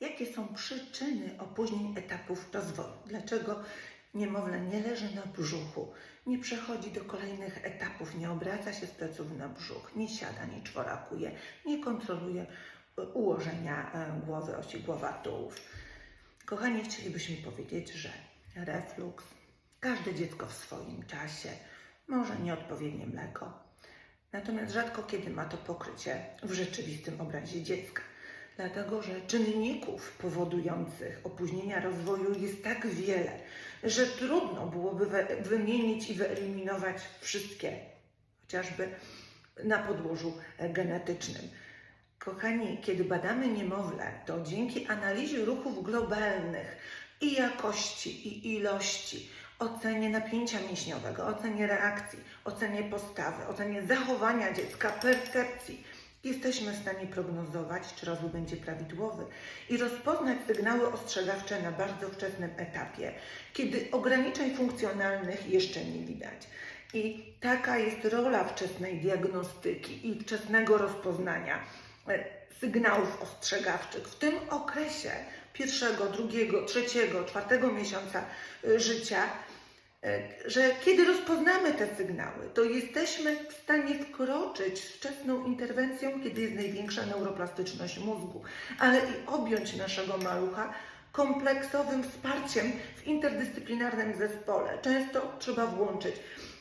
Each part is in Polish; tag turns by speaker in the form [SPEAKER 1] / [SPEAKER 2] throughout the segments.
[SPEAKER 1] Jakie są przyczyny opóźnień etapów rozwoju? Dlaczego niemowlę nie leży na brzuchu, nie przechodzi do kolejnych etapów, nie obraca się z pleców na brzuch, nie siada, nie czworakuje, nie kontroluje e, ułożenia e, głowy, osi głowa-tułów? Kochani, chcielibyśmy powiedzieć, że refluks, każde dziecko w swoim czasie, może nieodpowiednie mleko, natomiast rzadko kiedy ma to pokrycie w rzeczywistym obrazie dziecka. Dlatego, że czynników powodujących opóźnienia rozwoju jest tak wiele, że trudno byłoby wymienić i wyeliminować wszystkie, chociażby na podłożu genetycznym. Kochani, kiedy badamy niemowlę, to dzięki analizie ruchów globalnych i jakości, i ilości, ocenie napięcia mięśniowego, ocenie reakcji, ocenie postawy, ocenie zachowania dziecka, percepcji, jesteśmy w stanie prognozować, czy rozwój będzie prawidłowy i rozpoznać sygnały ostrzegawcze na bardzo wczesnym etapie, kiedy ograniczeń funkcjonalnych jeszcze nie widać. I taka jest rola wczesnej diagnostyki i wczesnego rozpoznania e, sygnałów ostrzegawczych w tym okresie pierwszego, drugiego, trzeciego, czwartego miesiąca e, życia, że kiedy rozpoznamy te sygnały, to jesteśmy w stanie wkroczyć z wczesną interwencją, kiedy jest największa neuroplastyczność mózgu, ale i objąć naszego malucha kompleksowym wsparciem w interdyscyplinarnym zespole. Często trzeba włączyć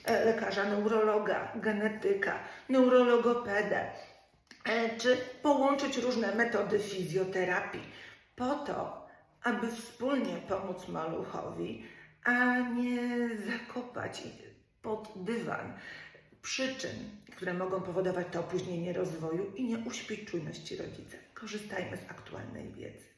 [SPEAKER 1] e, lekarza neurologa, genetyka, neurologopedę, e, czy połączyć różne metody fizjoterapii po to, aby wspólnie pomóc maluchowi, a nie zakopać pod dywan przyczyn, które mogą powodować to opóźnienie rozwoju i nie uśpić czujności rodzica. Korzystajmy z aktualnej wiedzy.